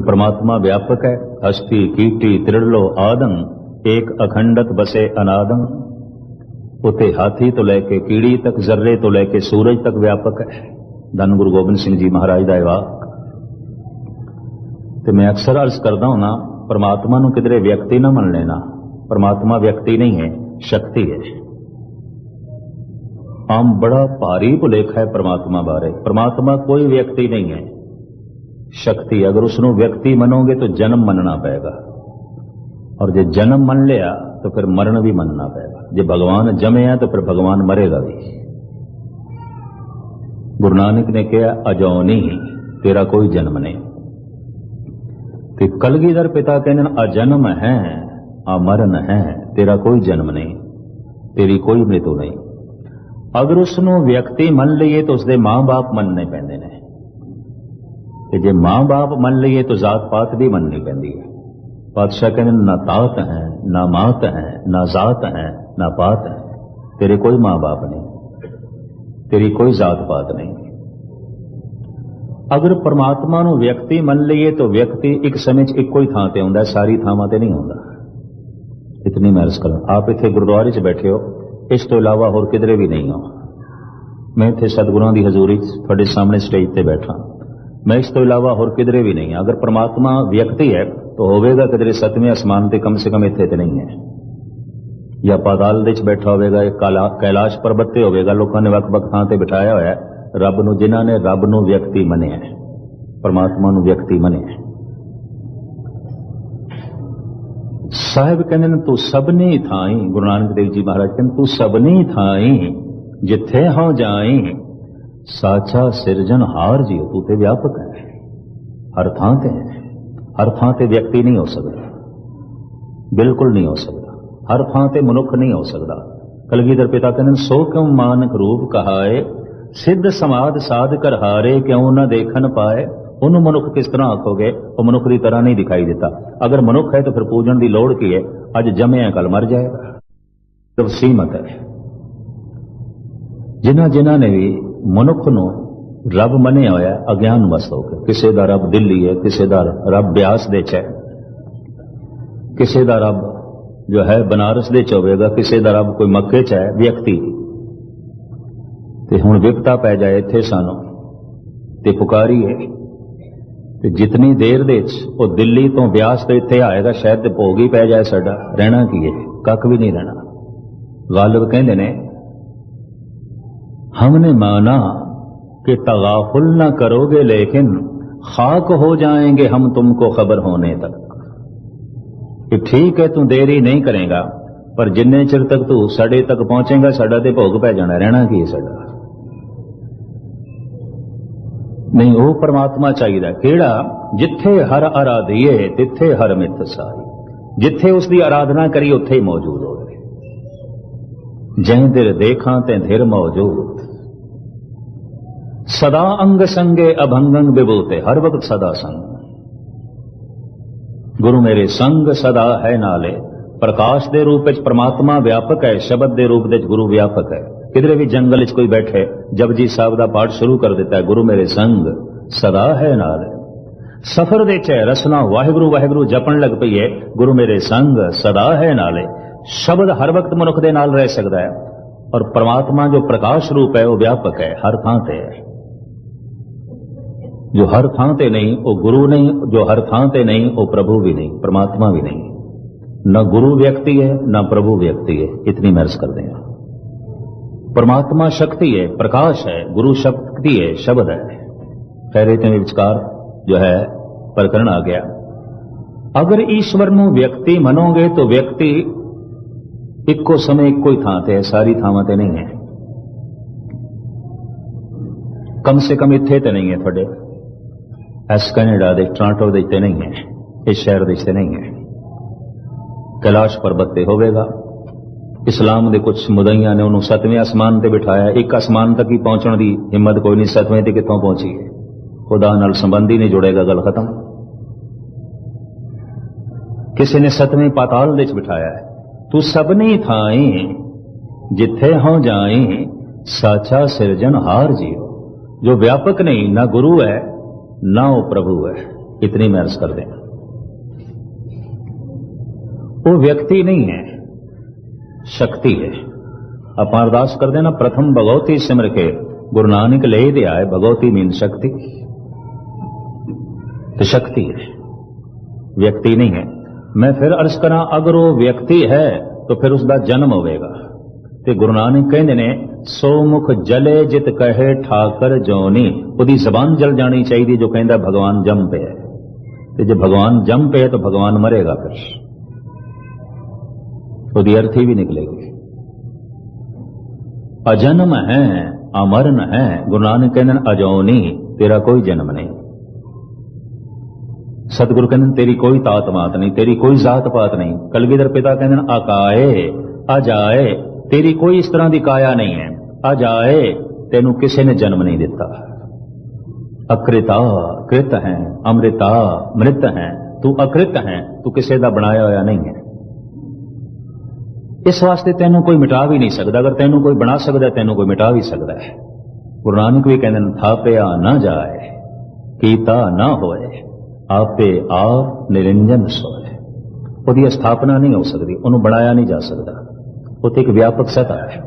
परमात्मा व्यापक है हस्ती कीटी त्रिलो आदम एक अखंडत बसे अनादम ਉਤੇ ਹਾਥੀ ਤੋਂ ਲੈ ਕੇ ਕੀੜੀ ਤੱਕ ਜ਼ਰਰੇ ਤੋਂ ਲੈ ਕੇ ਸੂਰਜ ਤੱਕ ਵਿਆਪਕ ਹੈ ਧੰਨ ਗੁਰੂ ਗੋਬਿੰਦ ਸਿੰਘ ਜੀ ਮਹਾਰਾਜ ਦਾ ਇਹ ਵਾਕ ਤੇ ਮੈਂ ਅਕਸਰ ਅਰਜ਼ ਕਰਦਾ ਹਾਂ ਪਰਮਾਤਮਾ ਨੂੰ ਕਿਧਰੇ ਵਿਅਕਤੀ ਨਾ ਮੰਨ ਲੈਣਾ ਪਰਮਾਤਮਾ ਵਿਅਕਤੀ ਨਹੀਂ ਹੈ ਸ਼ਕਤੀ ਹੈ ਆਮ ਬੜਾ ਭਾਰੀ ਭੁਲੇਖਾ ਹੈ ਪਰਮਾਤਮਾ ਬਾਰੇ ਪਰਮਾਤਮਾ ਕੋਈ ਵਿਅਕਤੀ ਨਹੀਂ ਹੈ ਸ਼ਕਤੀ ਅਗਰ ਉਸ ਨੂੰ ਵਿਅਕਤੀ ਮੰਨੋਗੇ ਤਾਂ ਜਨਮ ਮੰਨਣਾ ਪਏਗਾ और ਜੇ जन्म मन लिया तो फिर मरण भी मनना पड़ेगा जे भगवान जमे है तो फिर भगवान मरेगा भी गुरु नानक ने कहा अजौनी तेरा कोई जन्म नहीं ਤੇ ਕਲਗੀਧਰ ਪਿਤਾ ਕਹਿੰਦੇ ਨੇ ਅਜਨਮ ਹੈ ਅਮਰਨ ਹੈ ਤੇਰਾ ਕੋਈ ਜਨਮ ਨਹੀਂ ਤੇਰੀ ਕੋਈ ਮ੍ਰਿਤੂ ਨਹੀਂ ਅਗਰ ਉਸ ਨੂੰ ਵਿਅਕਤੀ ਮੰਨ ਲਈਏ ਤਾਂ ਉਸਦੇ ਮਾਂ-ਬਾਪ ਮੰਨਣੇ ਪੈਂਦੇ ਨੇ ਤੇ ਜੇ ਮਾਂ-ਬਾਪ ਮੰਨ ਲਈਏ ਤਾਂ ਜ਼ਾਤ ਪਾਤ ਦੀ ਮੰਨਣੀ ਪੈਂਦੀ ਹੈ। ਪਾਤਸ਼ਾਹ ਕਹਿੰਦੇ ਨਾ ਤਾਤ ਹੈ, ਨਾ ਮਾਤ ਹੈ, ਨਾ ਜ਼ਾਤ ਹੈ, ਨਾ ਪਾਤ ਹੈ। ਤੇਰੇ ਕੋਈ ਮਾਂ-ਬਾਪ ਨਹੀਂ, ਤੇਰੀ ਕੋਈ ਜ਼ਾਤ ਪਾਤ ਨਹੀਂ। ਅਗਰ ਪਰਮਾਤਮਾ ਨੂੰ ਵਿਅਕਤੀ ਮੰਨ ਲਈਏ ਤਾਂ ਵਿਅਕਤੀ ਇੱਕ ਸਮੇਂ 'ਚ ਇੱਕੋ ਹੀ ਥਾਂ ਤੇ ਆਉਂਦਾ ਸਾਰੀ ਥਾਵਾਂ ਤੇ ਨਹੀਂ ਆਉਂਦਾ ਇਤਨੀ ਮੈਂ ਅਰਜ਼ ਕਰਾਂ ਆਪ ਇੱਥੇ ਗੁਰਦੁਆਰੇ 'ਚ ਬੈਠੇ ਹੋ, ਇਸ ਤੋਂ ਇਲਾਵਾ ਹੋਰ ਕਿਧਰੇ ਵੀ ਨਹੀਂ ਹੋ। ਮੈਂ ਇੱਥੇ ਸਤਿਗੁਰਾਂ ਦੀ ਹਜ਼ੂਰੀ 'ਚ ਤੁਹਾਡੇ ਸਾਹਮਣੇ ਸਟੇਜ ਤੇ ਬੈਠਾ। ਮੈਂ ਇਸ ਤੋਂ ਇਲਾਵਾ ਹੋਰ ਕਿਧਰੇ ਵੀ ਨਹੀਂ ਅਗਰ ਪਰਮਾਤਮਾ ਵਿਅਕਤੀ ਹੈ ਤਾਂ ਹੋਵੇਗਾ ਕਿਧਰੇ ਸਤਵੇਂ ਅਸਮਾਨ ਤੇ ਕਮ ਸੇ ਕਮ ਇੱਥੇ ਤੇ ਨਹੀਂ ਹੈ ਜਾਂ ਪਾਤਾਲ ਦੇ ਵਿੱਚ ਬੈਠਾ ਹੋਵੇਗਾ ਇੱਕ ਕੈਲਾਸ਼ ਪਰਬਤ ਤੇ ਹੋਵੇਗਾ ਲੋਕਾਂ ਨੇ ਵੱਖ-ਵੱਖ ਥਾਂ ਤੇ ਬਿਠਾਇਆ ਹੋਇਆ ਹੈ ਰੱਬ ਨੂੰ ਜਿਨ੍ਹਾਂ ਨੇ ਰੱਬ ਨੂੰ ਵਿਅਕਤੀ ਮੰਨਿਆ ਹੈ ਪਰਮਾਤਮਾ ਨੂੰ ਵਿਅਕਤੀ ਮੰਨਿਆ ਹੈ ਸਾਹਿਬ ਕਹਿੰਦੇ ਨੇ ਤੂੰ ਸਭਨੀ ਥਾਈ ਗੁਰੂ ਨਾਨਕ ਦੇਵ ਜੀ ਮਹਾਰਾਜ ਕਹਿੰਦੇ ਤੂੰ ਸਭਨੀ ਥਾਈ ਜਿੱਥੇ ਹੋ ਜਾਈ ਸਾਚਾ ਸਿਰਜਣ ਹਾਰ ਜੀਓ, ਤੂੰ ਤੇ ਵਿਆਪਕ ਹੈ। ਹਰ ਥਾਂ ਤੇ ਹੈ। ਹਰ ਥਾਂ ਤੇ ਵਿਅਕਤੀ ਨਹੀਂ ਹੋ ਸਕਦਾ। ਬਿਲਕੁਲ ਨਹੀਂ ਹੋ ਸਕਦਾ। ਹਰ ਥਾਂ ਤੇ ਮਨੁੱਖ ਨਹੀਂ ਹੋ ਸਕਦਾ। ਕਲਗੀਧਰ ਪਿਤਾ ਕਹਿੰਦੇ ਸੋ ਕਿਉ ਮਾਨਕ ਰੂਪ ਕਹਾਏ? ਸਿੱਧ ਸਮਾਦ ਸਾਧ ਕਰ ਹਾਰੇ, ਕਿਉਂ ਨਾ ਦੇਖਣ ਪਾਏ? ਉਹਨੂੰ ਮਨੁੱਖ ਕਿਸ ਤਰ੍ਹਾਂ ਆਖੋਗੇ? ਉਹ ਮਨੁੱਖ ਦੀ ਤਰ੍ਹਾਂ ਨਹੀਂ ਦਿਖਾਈ ਦਿੱਤਾ। ਅਗਰ ਮਨੁੱਖ ਹੈ ਤਾਂ ਫਿਰ ਪੂਜਣ ਦੀ ਲੋੜ ਕੀ ਹੈ? ਅੱਜ ਜੰਮਿਆ ਕੱਲ ਮਰ ਜਾਏਗਾ ਤਬ ਸੀਮਤ ਹੈ। ਜਿਨ੍ਹਾਂ ਜਿਨ੍ਹਾਂ ਨੇ ਵੀ ਮਨੁੱਖ ਨੂੰ ਰੱਬ ਮੰਨਿਆ ਹੋਇਆ ਅਗਿਆਨ ਵਸ ਹੋ ਕੇ। ਕਿਸੇ ਦਾ ਰੱਬ ਦਿੱਲੀ ਹੈ, ਕਿਸੇ ਦਾ ਰੱਬ ਬਿਆਸ ਦੇ ਚ ਹੈ। ਕਿਸੇ ਦਾ ਰੱਬ ਜੋ ਹੈ ਬਨਾਰਸ ਦੇ ਚ ਹੋਵੇਗਾ, ਕਿਸੇ ਦਾ ਰੱਬ ਕੋਈ ਮੱਕੇ ਚ ਹੈ, ਵਿਅਕਤੀ। ਤੇ ਹੁਣ ਵਿਪਤਾ ਪੈ ਜਾਏ ਇੱਥੇ ਸਾਨੂੰ, ਤੇ ਪੁਕਾਰੀਏ ਤੇ ਜਿਤਨੀ ਦੇਰ ਦੇ ਵਿੱਚ ਉਹ ਦਿੱਲੀ ਤੋਂ ਬਿਆਸ ਤੇ ਇੱਥੇ ਆਏਗਾ, ਸ਼ਾਇਦ ਤੇ ਭੋਗ ਹੀ ਪੈ ਜਾਏ ਸਾਡਾ, ਰਹਿਣਾ ਕੀ ਹੈ? ਕੱਖ ਵੀ ਨਹੀਂ ਰਹਿਣਾ। ਗਾਲਬ ਕਹਿੰਦੇ ਨੇ ہم نے مانا کہ تغافل نہ کرو گے لیکن خاک ہو جائیں گے ہم تم کو خبر ہونے تک۔ کہ ٹھیک ہے، تو دیری نہیں کرے گا، پر جن چر تک تو سڑے تک پہنچے گا، سڑا تو بھوگ پہ جانا، رہنا کی سڑا۔ نہیں، وہ پرماتما چاہیے کیڑا؟ جتھے ہر ارادیے تتھے ہر مت ساری جتھے اس کی آرادنا کری اتے ہی موجود ہو گئے۔ جہ دیر دیکھا تے دھر موجود۔ ਸਦਾ ਅੰਗ ਸੰਗੇ ਅਭੰਗੰ ਵਿਭੂਤੇ ਹਰ ਵਕਤ ਸਦਾ ਸੰਗ। ਗੁਰੂ ਮੇਰੇ ਸੰਗ ਸਦਾ ਹੈ ਨਾਲੇ, ਪ੍ਰਕਾਸ਼ ਦੇ ਰੂਪ ਵਿੱਚ ਪ੍ਰਮਾਤਮਾ ਵਿਆਪਕ ਹੈ, ਸ਼ਬਦ ਦੇ ਰੂਪ ਵਿੱਚ ਗੁਰੂ ਵਿਆਪਕ ਹੈ। ਕਿਧਰੇ ਵੀ ਜੰਗਲ ਵਿੱਚ ਕੋਈ ਬੈਠੇ, ਜਪਜੀ ਸਾਹਿਬ ਦਾ ਪਾਠ ਸ਼ੁਰੂ ਕਰ ਦਿੱਤਾ ਹੈ, ਗੁਰੂ ਮੇਰੇ ਸੰਗ ਸਦਾ ਹੈ ਨਾਲ। ਸਫਰ ਦੇ ਚ ਰਸਨਾ ਵਾਹਿਗੁਰੂ ਵਾਹਿਗੁਰੂ ਜਪਣ ਲੱਗ ਪਈ ਹੈ ਗੁਰੂ ਮੇਰੇ ਸੰਗ ਸਦਾ ਹੈ ਨਾਲੇ। ਸ਼ਬਦ ਹਰ ਵਕਤ ਮਨੁੱਖ ਦੇ ਨਾਲ ਰਹਿ ਸਕਦਾ ਹੈ, ਔਰ ਪ੍ਰਮਾਤਮਾ ਜੋ ਪ੍ਰਕਾਸ਼ ਰੂਪ ਹੈ, ਉਹ ਵਿਆਪਕ ਹੈ, ਹਰ ਥਾਂ ਤੇ ਹੈ। جو ہر تھان تے نہیں وہ گرو نہیں، جو ہر تھان تے نہیں وہ پربھو بھی نہیں، پرماتما بھی نہیں۔ نہ گرو ویکتی ہے، نہ پربھو ویکتی ہے۔ اتنی محرض کر دیں۔ پرماتما شکتی ہے، پرکاش ہے، گرو شکتی ہے، شبد ہے۔ خیر اتنے وچکار جو ہے، پرکرن آ گیا۔ اگر ایشور نو ویکتی منو گے تو ویکتی ایک کو سمے ایک کوئی تھان تے ساری تھاواں نہیں ہے کم سے کم اتھے تے نہیں ہے تھوڑے۔ ਐਸ ਕੈਨੇਡਾ ਦੇ ਟ੍ਰਾਂਟੋ ਦੇ ਤੇ ਨਹੀਂ ਹੈ ਇਸ ਸ਼ਹਿਰ ਦੇ ਤੇ ਨਹੀਂ ਹੈ ਕੈਲਾਸ਼ ਪਰਬਤ ਤੇ ਹੋਵੇਗਾ ਇਸਲਾਮ ਦੇ ਕੁਝ ਮੁਦਈਆਂ ਨੇ ਉਹਨੂੰ ਸਤਵੇਂ ਅਸਮਾਨ ਤੇ ਬਿਠਾਇਆ ਇੱਕ ਅਸਮਾਨ ਤੱਕ ਹੀ ਪਹੁੰਚਣ ਦੀ ਹਿੰਮਤ ਕੋਈ ਨਹੀਂ ਸਤਵੇਂ ਤੇ ਕਿੱਥੋਂ ਪਹੁੰਚੀ ਹੈ ਖੁਦਾ ਨਾਲ ਸੰਬੰਧੀ ਨਹੀਂ ਜੁੜੇਗਾ ਗੱਲ ਖਤਮ ਕਿਸੇ ਨੇ ਸਤਵੇਂ ਪਾਤਾਲ ਦੇ ਵਿੱਚ ਬਿਠਾਇਆ ਹੈ ਤੂੰ ਸਭਨੀ ਥਾਈ ਜਿੱਥੇ ਹੋ ਜਾਈ ਸਾਚਾ ਸਿਰਜਣ ਹਾਰ ਜੀਓ ਜੋ ਵਿਆਪਕ ਨਹੀਂ ਨਾ ਗੁਰੂ ਹੈ ਨਾ ਉਹ ਪ੍ਰਭੂ ਹੈ ਇਤਨੀ ਮੈਂ ਅਰਜ਼ ਕਰ ਦਿਆਂ ਉਹ ਵਿਅਕਤੀ ਨਹੀਂ ਹੈ ਸ਼ਕਤੀ ਹੈ ਆਪਾਂ ਅਰਦਾਸ ਕਰਦੇ ਨਾ ਪ੍ਰਥਮ ਭਗਵਤੀ ਸਿਮਰ ਕੇ ਗੁਰੂ ਨਾਨਕ ਲੈ ਦੇ ਆਏ ਭਗਵਤੀ ਮੀਨ ਸ਼ਕਤੀ ਤੇ ਸ਼ਕਤੀ ਹੈ ਵਿਅਕਤੀ ਨਹੀਂ ਹੈ ਮੈਂ ਫਿਰ ਅਰਜ਼ ਕਰਾਂ ਅਗਰ ਉਹ ਵਿਅਕਤੀ ਹੈ ਤਾਂ ਫਿਰ ਉਸ ਦਾ ਜਨਮ ਹੋਵੇਗਾ ਤੇ ਗੁਰੂ ਨਾਨਕ ਕਹਿੰਦੇ ਨੇ ਸੋ ਮੁਖ ਜਲੇ ਜਿਤ ਕਹੇ ਠਾਕਰ ਜੋਨੀ। ਉਹਦੀ ਜ਼ਬਾਨ ਜਲ ਜਾਣੀ ਚਾਹੀਦੀ ਜੋ ਕਹਿੰਦਾ ਭਗਵਾਨ ਜੰਮ ਪਿਆ ਤੇ ਜੇ ਭਗਵਾਨ ਜੰਮ ਪਿਆ ਤਾਂ ਭਗਵਾਨ ਮਰੇਗਾ ਫਿਰ। ਉਹਦੀ ਅਰਥੀ ਵੀ ਨਿਕਲੇਗੀ। ਅਜਨਮ ਹੈ, ਅਮਰਨ ਹੈ, ਗੁਰੂ ਨਾਨਕ ਕਹਿੰਦੇ ਨੇ, ਅਜੋਨੀ, ਤੇਰਾ ਕੋਈ ਜਨਮ ਨਹੀਂ। ਸਤਿਗੁਰੂ ਕਹਿੰਦੇ ਨੇ, ਤੇਰੀ ਕੋਈ ਤਾਤ ਮਾਤ ਨਹੀਂ, ਤੇਰੀ ਕੋਈ ਜ਼ਾਤ ਪਾਤ ਨਹੀਂ। ਕਲਗੀਧਰ ਪਿਤਾ ਕਹਿੰਦੇ ਨੇ, ਆਕਾਏ, ਅਜਾਏ ਤੇਰੀ ਕੋਈ ਇਸ ਤਰ੍ਹਾਂ ਦੀ ਕਾਇਆ ਨਹੀਂ ਹੈ। ਅਜਾਏ ਤੈਨੂੰ ਕਿਸੇ ਨੇ ਜਨਮ ਨਹੀਂ ਦਿੱਤਾ। ਅਕ੍ਰਿਤਾ, ਕ੍ਰਿਤ ਹੈ, ਅੰਮ੍ਰਿਤਾ, ਮ੍ਰਿਤ ਹੈ, ਤੂੰ ਅਕ੍ਰਿਤ ਹੈ, ਤੂੰ ਕਿਸੇ ਦਾ ਬਣਾਇਆ ਹੋਇਆ ਨਹੀਂ ਹੈ। ਇਸ ਵਾਸਤੇ ਤੈਨੂੰ ਕੋਈ ਮਿਟਾ ਵੀ ਨਹੀਂ ਸਕਦਾ। ਅਗਰ ਤੈਨੂੰ ਕੋਈ ਬਣਾ ਸਕਦਾ, ਤੈਨੂੰ ਕੋਈ ਮਿਟਾ ਵੀ ਸਕਦਾ ਹੈ। ਗੁਰੂ ਨਾਨਕ ਵੀ ਕਹਿੰਦੇ ਨੇ, ਥਾਪਿਆ ਨਾ ਜਾਏ, ਕੀਤਾ ਨਾ ਹੋਏ, ਆਪੇ ਆਪ ਨਿਰੰਜਨ ਸੋਏ। ਉਹਦੀ ਸਥਾਪਨਾ ਨਹੀਂ ਹੋ ਸਕਦੀ, ਉਹਨੂੰ ਬਣਾਇਆ ਨਹੀਂ ਜਾ ਸਕਦਾ। ਉਹ ਤੇ ਇੱਕ ਵਿਆਪਕ ਸਤਾ ਹੈ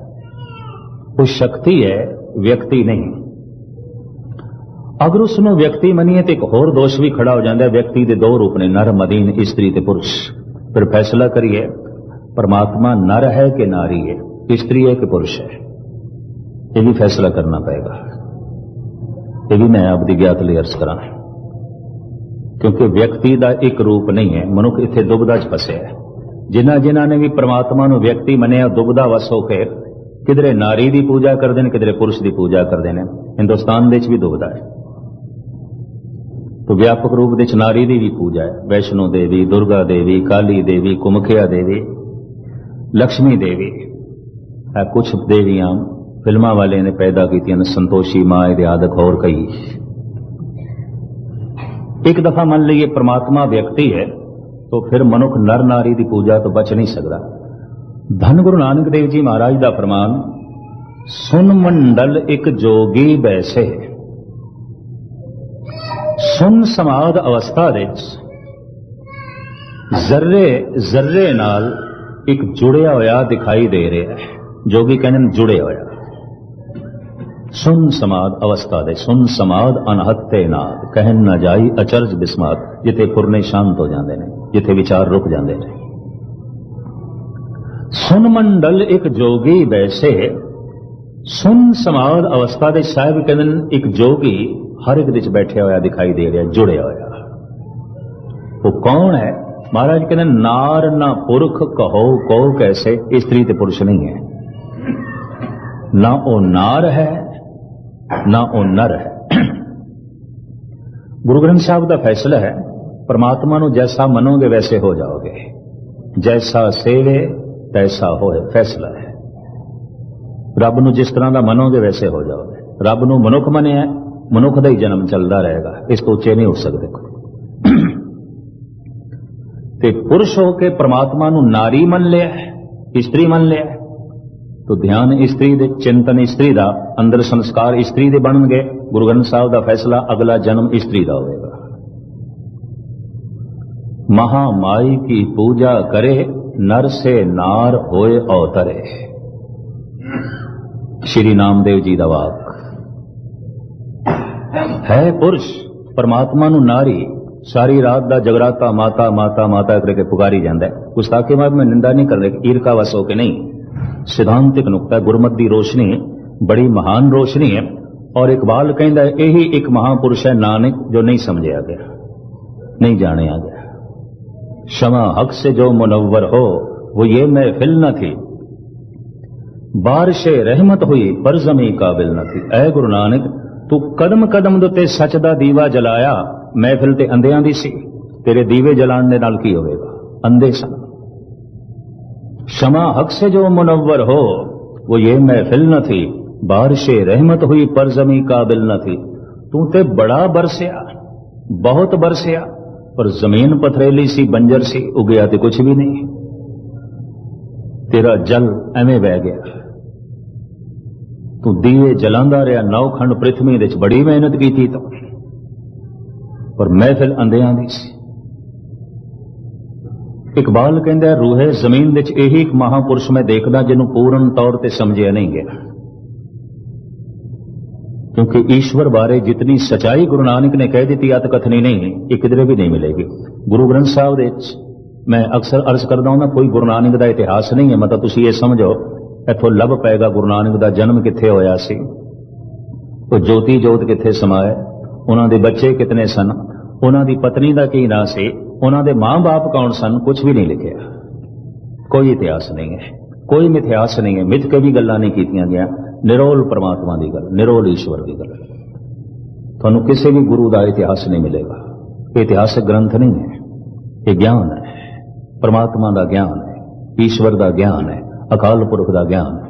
ਉਹ ਸ਼ਕਤੀ ਹੈ ਵਿਅਕਤੀ ਨਹੀਂ ਅਗਰ ਉਸ ਨੂੰ ਵਿਅਕਤੀ ਮੰਨੀਏ ਤੇ ਇੱਕ ਹੋਰ ਦੋਸ਼ ਵੀ ਖੜਾ ਹੋ ਜਾਂਦਾ ਹੈ ਵਿਅਕਤੀ ਦੇ ਦੋ ਰੂਪ ਨੇ ਨਰ ਮਦੀਨ ਇਸਤਰੀ ਤੇ ਪੁਰਸ਼ ਫਿਰ ਫੈਸਲਾ ਕਰੀਏ परमात्मा नर है कि नारी है स्त्री है कि पुरुष है ये भी फैसला करना पड़ेगा ये भी मैं आपकी ज्ञात ਲਈ ਅਰਜ਼ ਕਰਾਂ ਕਿਉਂਕਿ ਵਿਅਕਤੀ ਦਾ ਇੱਕ ਰੂਪ ਨਹੀਂ ਹੈ ਮਨੁੱਖ ਇੱਥੇ ਦੁਬਦਾ 'ਚ ਫਸਿਆ ਹੈ ਜਿਨ੍ਹਾਂ ਜਿਨ੍ਹਾਂ ਨੇ ਵੀ ਪ੍ਰਮਾਤਮਾ ਨੂੰ ਵਿਅਕਤੀ ਮੰਨਿਆ, ਦੁਬਦਾ ਵਸ ਹੋ ਕੇ ਕਿਧਰੇ ਨਾਰੀ ਦੀ ਪੂਜਾ ਕਰਦੇ ਨੇ, ਕਿਧਰੇ ਪੁਰਸ਼ ਦੀ ਪੂਜਾ ਕਰਦੇ ਨੇ। ਹਿੰਦੁਸਤਾਨ ਦੇ ਵਿੱਚ ਵੀ ਦੁਬਦਾ ਹੈ। ਤੋ ਵਿਆਪਕ ਰੂਪ ਵਿੱਚ ਨਾਰੀ ਦੀ ਵੀ ਪੂਜਾ ਹੈ। ਵੈਸ਼ਨੋ ਦੇਵੀ, ਦੁਰਗਾ ਦੇਵੀ, ਕਾਲੀ ਦੇਵੀ, ਕੁਮਖਿਆ ਦੇਵੀ ਲక్ష్ਮੀ ਦੇਵੀ, ਇਹ ਕੁਛ ਦੇਵੀਆਂ ਫਿਲਮਾਂ ਵਾਲੇ ਨੇ ਪੈਦਾ ਕੀਤੀਆਂ ਨੇ, ਸੰਤੋਸ਼ੀ ਮਾਂ, ਇਹਦੇ ਆਦਿਕ ਹੋਰ ਕਈ। ਇੱਕ ਦਫਾ ਮੰਨ ਲਈਏ ਪ੍ਰਮਾਤਮਾ ਵਿਅਕਤੀ ਹੈ ਤਾਂ ਫਿਰ ਮਨੁੱਖ ਨਰ ਨਾਰੀ ਦੀ ਪੂਜਾ ਤੋਂ ਬਚ ਨਹੀਂ ਸਕਦਾ। ਧੰਨ ਗੁਰੂ ਨਾਨਕ ਦੇਵ ਜੀ ਮਹਾਰਾਜ ਦਾ ਫਰਮਾਨ, ਸੁਨ ਮੰਡਲ ਇੱਕ ਜੋਗੀ ਬੈਸੇ ਸੁਨ ਸਮਾਦ ਅਵਸਥਾ ਵਿੱਚ ਜ਼ਰਰੇ ਜ਼ਰਰੇ ਨਾਲ ਇੱਕ ਜੁੜਿਆ ਹੋਇਆ ਦਿਖਾਈ ਦੇ ਰਿਹਾ ਹੈ। ਜੋਗੀ ਕਹਿੰਦੇ ਨੇ ਜੁੜਿਆ ਹੋਇਆ। ਸੁਨ ਸਮਾਦ ਅਵਸਥਾ ਦੇ, ਸੁਨ ਸਮਾਦ ਅਨਹਤੇ ਨਾਦ, ਕਹਿਣ ਨਾ ਜਾਈ ਅਚਰਜ ਬਿਸਮਾਦ, ਜਿੱਥੇ ਪੁਰਨੇ ਸ਼ਾਂਤ ਹੋ ਜਾਂਦੇ ਨੇ। ਜਿੱਥੇ ਵਿਚਾਰ ਰੁਕ ਜਾਂਦੇ ਨੇ। ਸੁਨ ਮੰਡਲ ਇੱਕ ਜੋਗੀ ਵੈਸੇ ਸੁਨ ਸਮਾਦ ਅਵਸਥਾ ਦੇ ਸਾਹਿਬ ਕਹਿੰਦੇ ਨੇ, ਇੱਕ ਜੋਗੀ ਹਰ ਇੱਕ ਵਿੱਚ ਬੈਠਿਆ ਹੋਇਆ ਦਿਖਾਈ ਦੇ ਰਿਹਾ, ਜੁੜਿਆ ਹੋਇਆ। ਉਹ ਕੌਣ ਹੈ? ਮਹਾਰਾਜ ਕਹਿੰਦੇ, ਨਾਰ ਨਾ ਪੁਰਖ ਕਹੋ ਕੋ ਕੈਸੇ ਇਸਤਰੀ ਤੇ ਪੁਰਸ਼ ਨਹੀਂ ਹੈ। ਨਾ ਉਹ ਨਾਰ ਹੈ, ਨਾ ਉਹ ਨਰ ਹੈ। ਗੁਰੂ ਗ੍ਰੰਥ ਸਾਹਿਬ ਦਾ ਫੈਸਲਾ ਹੈ ਪਰਮਾਤਮਾ ਨੂੰ ਜੈਸਾ ਮੰਨੋਗੇ ਵੈਸੇ ਹੋ ਜਾਓਗੇ। ਜੈਸਾ ਸੇਵੇ, ਤੈਸਾ ਹੋਏ, ਫੈਸਲਾ ਹੈ। ਰੱਬ ਨੂੰ ਜਿਸ ਤਰ੍ਹਾਂ ਦਾ ਮੰਨੋਗੇ ਵੈਸੇ ਹੋ ਜਾਓਗੇ। ਰੱਬ ਨੂੰ ਮਨੁੱਖ ਮੰਨਿਆ, ਮਨੁੱਖ ਦਾ ਹੀ ਜਨਮ ਚੱਲਦਾ ਰਹੇਗਾ। ਇਸ ਤੋਂ ਉੱਚੇ ਨਹੀਂ ਹੋ ਸਕਦੇ ਕੋਈ। ਤੇ ਪੁਰਸ਼ ਹੋ ਕੇ ਪ੍ਰਮਾਤਮਾ ਨੂੰ ਨਾਰੀ ਮੰਨ ਲਿਆ, ਇਸਤਰੀ ਮੰਨ ਲਿਆ। ਤੋ ਧਿਆਨ ਇਸਤਰੀ ਦੇ, ਚਿੰਤਨ ਇਸਤਰੀ ਦਾ, ਅੰਦਰ ਸੰਸਕਾਰ ਇਸਤਰੀ ਦੇ ਬਣਨਗੇ। ਗੁਰੂ ਗ੍ਰੰਥ ਸਾਹਿਬ ਦਾ ਫੈਸਲਾ, ਅਗਲਾ ਜਨਮ ਇਸਤਰੀ ਦਾ ਹੋਵੇਗਾ। ਮਹਾ ਮਾਈ ਕੀ ਪੂਜਾ ਕਰੇ, ਨਰ ਸੇ ਨਾਰ ਹੋਏ ਅਵਤਰੇ ਸ਼੍ਰੀ ਨਾਮਦੇਵ ਜੀ ਦਾ ਵਾਕ। ਹੈ ਪੁਰਸ਼, ਪਰਮਾਤਮਾ ਨੂੰ ਨਾਰੀ, ਸਾਰੀ ਰਾਤ ਦਾ ਜਗਰਾਤਾ ਮਾਤਾ ਮਾਤਾ ਮਾਤਾ ਕਰਕੇ ਪੁਕਾਰੀ ਜਾਂਦਾ ਹੈ। ਗੁਸਤਾਖੀ ਮਾਰ ਮੈਂ ਨਿੰਦਾ ਨਹੀਂ ਕਰ ਰਿਹਾ ਈਰਖਾ ਵਸ ਹੋ ਕੇ ਨਹੀਂ। ਸਿਧਾਂਤਿਕ ਨੁਕਤਾ, ਗੁਰਮਤ ਦੀ ਰੋਸ਼ਨੀ, ਬੜੀ ਮਹਾਨ ਰੋਸ਼ਨੀ ਹੈ। ਔਰ ਇਕਬਾਲ ਕਹਿੰਦਾ ਇਹੀ ਇੱਕ ਮਹਾਪੁਰਸ਼ ਹੈ ਨਾਨਕ ਜੋ ਨਹੀਂ ਸਮਝਿਆ ਗਿਆ, ਨਹੀਂ ਜਾਣਿਆ ਗਿਆ। क्षमा हक से जो मुनव्वर हो वो ये महफिल न थी ਬਾਰਿਸ਼ ਰਹਿਮਤ ਹੋਈ ਪਰ ਜ਼ਮੀ ਕਾਬਿਲ ਨਾ ਥੀ ਐ ਗੁਰੂ ਨਾਨਕ ਤੂੰ ਕਦਮ ਕਦਮ ਦੇ ਉੱਤੇ ਸੱਚ ਦਾ ਦੀਵਾ ਜਲਾਇਆ ਮਹਿਫਿਲ ਤੇ ਅੰਧਿਆਂ ਦੀ ਸੀ ਤੇਰੇ ਦੀਵੇ ਜਲਾਣ ਦੇ ਨਾਲ ਕੀ ਹੋਵੇਗਾ ਅੰਧੇ ਸਨ क्षमा हक से जो मुनव्वर हो वो ये महफिल न थी बारिश रहमत हुई पर जमी काबिल न थी तू ते बड़ा बरसिया बहुत बरसिया ਪਰ ਜ਼ਮੀਨ ਪਥਰੇਲੀ ਸੀ, ਬੰਜਰ ਸੀ, ਉਗਿਆ ਤੇ ਕੁਝ ਵੀ ਨਹੀਂ। ਤੇਰਾ ਜਲ ਐਵੇਂ ਵਹਿ ਗਿਆ। ਤੂੰ ਦੀਵੇ ਜਲਾਂਦਾ ਰਿਹਾ, ਨੌਖੰਡ ਪ੍ਰਿਥਵੀ ਦੇ ਵਿੱਚ ਬੜੀ ਮਿਹਨਤ ਕੀਤੀ ਤੂੰ। ਪਰ ਮਹਿਫਿਲ ਅੰਧਿਆਂ ਦੀ ਸੀ। ਇਕਬਾਲ ਕਹਿੰਦਾ, ਰੂਹੇ ਜ਼ਮੀਨ ਵਿੱਚ ਇਹੀ ਇੱਕ ਮਹਾਪੁਰਸ਼ ਮੈਂ ਦੇਖਦਾ, ਜਿਹਨੂੰ ਪੂਰਨ ਤੌਰ ਤੇ ਸਮਝਿਆ ਨਹੀਂ ਗਿਆ। ਕਿਉਂਕਿ ਈਸ਼ਵਰ ਬਾਰੇ ਜਿਤਨੀ ਸਚਾਈ ਗੁਰੂ ਨਾਨਕ ਨੇ ਕਹਿ ਦਿੱਤੀ, ਅਤ ਕਥਨੀ ਨਹੀਂ ਇਹ ਕਿਧਰੇ ਵੀ ਨਹੀਂ ਮਿਲੇਗੀ। ਗੁਰੂ ਗ੍ਰੰਥ ਸਾਹਿਬ ਦੇ ਵਿੱਚ ਮੈਂ ਅਕਸਰ ਅਰਜ਼ ਕਰਦਾ ਹਾਂ ਨਾ, ਕੋਈ ਗੁਰੂ ਨਾਨਕ ਦਾ ਇਤਿਹਾਸ ਨਹੀਂ ਹੈ, ਮਤਲਬ ਤੁਸੀਂ ਇਹ ਸਮਝੋ, ਇੱਥੋਂ ਲੱਭ ਪਏਗਾ ਗੁਰੂ ਨਾਨਕ ਦਾ ਜਨਮ ਕਿੱਥੇ ਹੋਇਆ ਸੀ, ਉਹ ਜੋਤੀ ਜੋਤ ਕਿੱਥੇ ਸਮਾਇਆ ਉਹਨਾਂ ਦੇ ਬੱਚੇ ਕਿਤਨੇ ਸਨ, ਉਹਨਾਂ ਦੀ ਪਤਨੀ ਦਾ ਕੀ ਨਾਂ ਸੀ, ਉਹਨਾਂ ਦੇ ਮਾਂ-ਬਾਪ ਕੌਣ ਸਨ ਕੁਝ ਵੀ ਨਹੀਂ ਲਿਖਿਆ। ਕੋਈ ਇਤਿਹਾਸ ਨਹੀਂ ਹੈ, ਕੋਈ ਮਿਥਿਹਾਸ ਨਹੀਂ ਹੈ, ਮਿਥ ਕੇ ਵੀ ਗੱਲਾਂ ਨਹੀਂ ਕੀਤੀਆਂ ਗਿਆ ਨਿਰੋਲ ਪਰਮਾਤਮਾ ਦੀ ਗੱਲ, ਨਿਰੋਲ ਈਸ਼ਵਰ ਦੀ ਗੱਲ। ਤੁਹਾਨੂੰ ਕਿਸੇ ਵੀ ਗੁਰੂ ਦਾ ਇਤਿਹਾਸ ਨਹੀਂ ਮਿਲੇਗਾ। ਇਹ ਇਤਿਹਾਸਕ ਗ੍ਰੰਥ ਨਹੀਂ ਹੈ। ਇਹ ਗਿਆਨ ਹੈ। ਪਰਮਾਤਮਾ ਦਾ ਗਿਆਨ ਹੈ। ਈਸ਼ਵਰ ਦਾ ਗਿਆਨ ਹੈ। ਅਕਾਲ ਪੁਰਖ ਦਾ ਗਿਆਨ